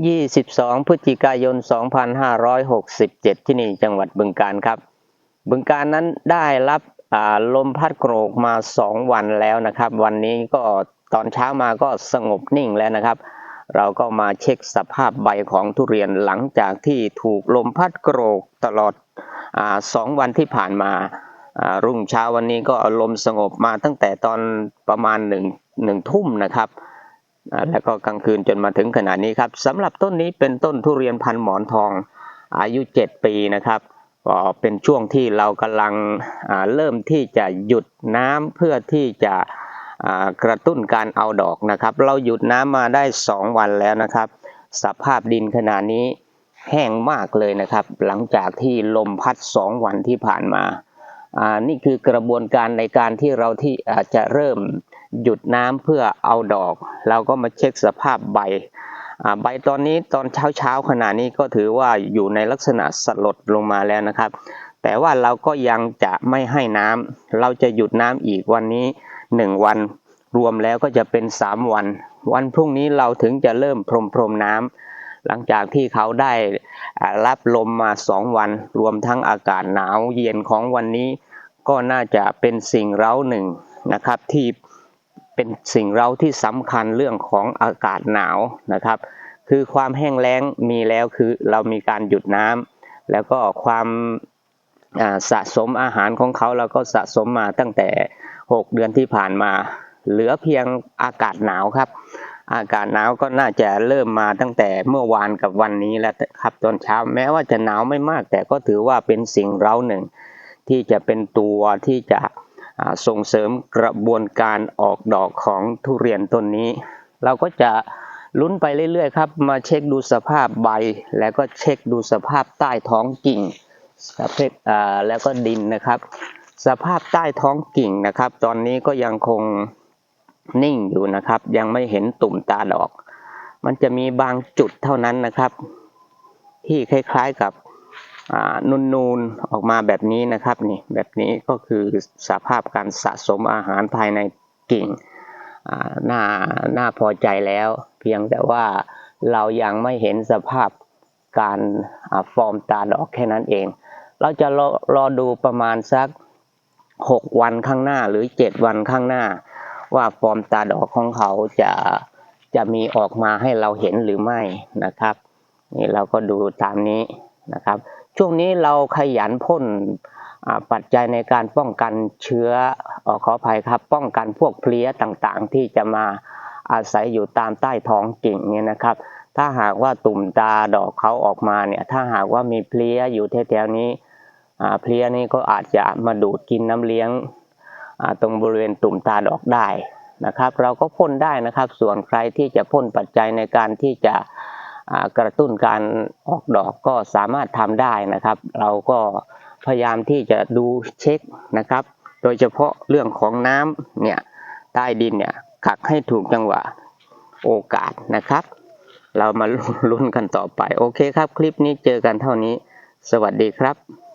22 พฤศจิกายน 2567 ที่นี่จังหวัดบึงกาฬครับ บึงการนั้นได้รับลมพัดโกรกมา 2 วันแล้วนะครับ วันนี้ก็ตอนเช้ามาก็สงบนิ่งแล้วนะครับ เราก็มาเช็คสภาพใบของทุเรียนหลังจากที่ถูกลมพัดโกรกตลอดอสองวันที่ผ่านมารุ่งเช้าวันนี้ก็ลมสงบมาตั้งแต่ตอนประมาณหนึ่งหนึ่งทุ่มนะครับ แล้วก็กลางคืนจนมาถึงขณะนี้ครับสำหรับต้นนี้เป็นต้นทุเรียนพันหมอนทองอายุ 7 ปีนะครับก็เป็นช่วงที่เรากำลังเริ่มที่จะหยุดน้ำเพื่อที่จะกระตุ้นการเอาดอกนะครับ เราหยุดน้ำมาได้ 2 วันแล้วนะครับ สภาพดินขณะนี้แห้งมากเลยนะครับ หลังจากที่ลมพัด 2 วันที่ผ่านมา นี่คือกระบวนการในการที่เราที่จะเริ่ม หยุดน้ำเพื่อเอาดอก เราก็มาเช็คสภาพใบใบตอนนี้ตอนเช้าเช้าขณะนี้ก็ถือว่าอยู่ในลักษณะสลดลงมาแล้วนะครับ แต่ว่าเราก็ยังจะไม่ให้น้ำเราจะหยุดน้ำอีกวันนี้ 1 วัน รวมแล้วก็จะเป็น 3 วัน วันพรุ่งนี้เราถึงจะเริ่มพรมพรมน้ำหลังจากที่เขาได้รับลมมา 2 วัน รวมทั้งอากาศหนาวเย็นของวันนี้ ก็น่าจะเป็นสิ่งเร้าหนึ่งนะครับที่ เป็นสิ่งเราที่สำคัญเรื่องของอากาศหนาวนะครับ คือความแห้งแล้งมีแล้วคือเรามีการหยุดน้ำแล้วก็ความสะสมอาหารของเขาเราก็สะสมมาตั้งแต่ 6 เดือนที่ผ่านมา เหลือเพียงอากาศหนาวครับ อากาศหนาวก็น่าจะเริ่มมาตั้งแต่เมื่อวานกับวันนี้แล้วครับตอนเช้า แม้ว่าจะหนาวไม่มาก แต่ก็ถือว่าเป็นสิ่งเราหนึ่ง ที่จะเป็นตัวที่จะ ส่งเสริมกระบวนการออกดอกของทุเรียนต้นนี้ เราก็จะลุ้นไปเรื่อยๆครับ มาเช็คดูสภาพใบ แล้วก็เช็คดูสภาพใต้ท้องกิ่งประเภทอ่าแล้วก็ดินนะครับ สภาพใต้ท้องกิ่งนะครับ ตอนนี้ก็ยังคงนิ่งอยู่นะครับ ยังไม่เห็นตุ่มตาดอก มันจะมีบางจุดเท่านั้นนะครับ ที่คล้ายๆกับ อ่านูนๆออกมาแบบนี้นะครับนี่แบบนี้ก็คือสภาพการสะสมอาหารภายในกิ่งน่าน่าพอใจแล้ว เพียงแต่ว่าเรายังไม่เห็นสภาพการอฟอร์มตาดอกแค่นั้นเอง เราจะรอรอดูประมาณสัก 6 วันข้างหน้าหรือ 7 วันข้างหน้า ว่าฟอร์มตาดอกของเขาจะจะมีออกมาให้เราเห็นหรือไม่นะครับนี่เราก็ดูตามนี้นะครับ ช่วงนี้เราขยันพ่นปัจจัยในการป้องกันเชื้ออขออภัยครับ ป้องกันพวกเพลี้ยต่างๆ ที่จะมาอาศัยอยู่ตามใต้ท้องกิ่งเนี่ยนะครับ ถ้าหากว่าตุ่มตาดอกเขาออกมาเนี่ยถ้าหากว่ามีเพลี้ยอยู่แถวๆนี้เพลี้ยนี่ก็อาจจะมาดูดกินน้ำเลี้ยงตรงบริเวณตุ่มตาดอกได้นะครับ เราก็พ่นได้นะครับ ส่วนใครที่จะพ่นปัจจัยในการที่จะ กระตุ้นการออกดอกก็สามารถทำได้นะครับ เราก็พยายามที่จะดูเช็คนะครับ โดยเฉพาะเรื่องของน้ำเนี่ยใต้ดินเนี่ยกักให้ถูกจังหวะโอกาสนะครับ เรามาลุ้นกันต่อไป โอเคครับ คลิปนี้เจอกันเท่านี้ สวัสดีครับ